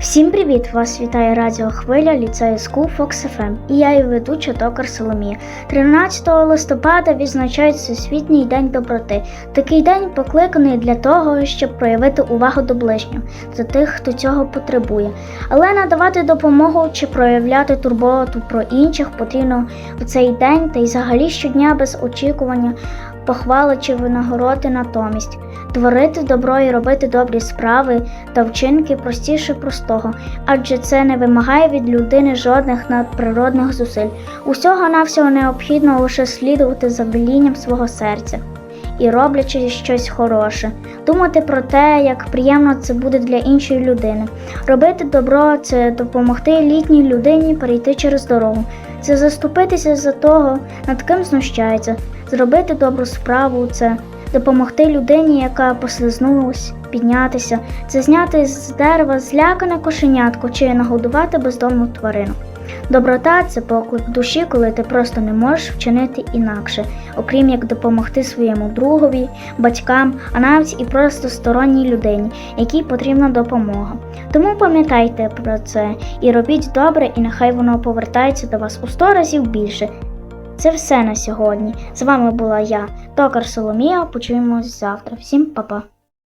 Всім привіт! Вас вітає Радіо Хвиля ліцею School Fox FM і я її ведуча Токар Соломія. 13 листопада відзначають Всесвітній день доброти. Такий день покликаний для того, щоб проявити увагу до ближнього до тих, хто цього потребує. Але надавати допомогу чи проявляти турботу про інших потрібно в цей день та й взагалі щодня без очікування похвали чи винагороди натомість. Творити добро і робити добрі справи та вчинки простіше простого, адже це не вимагає від людини жодних надприродних зусиль. Усього навсього необхідно лише слідувати за велінням свого серця і роблячи щось хороше, думати про те, як приємно це буде для іншої людини. Робити добро це допомогти літній людині перейти через дорогу, це заступитися за того, над ким знущається, зробити добру справу це допомогти людині, яка послизнулась, піднятися, це зняти з дерева злякане кошенятко чи нагодувати бездомну тварину. Доброта це поклик душі, коли ти просто не можеш вчинити інакше, окрім як допомогти своєму другові, батькам, а навіть і просто сторонній людині, якій потрібна допомога. Тому пам'ятайте про це і робіть добре, і нехай воно повертається до вас у сто разів більше. Це все на сьогодні. З вами була я, Токар Соломія. Почуємось завтра. Всім па-па.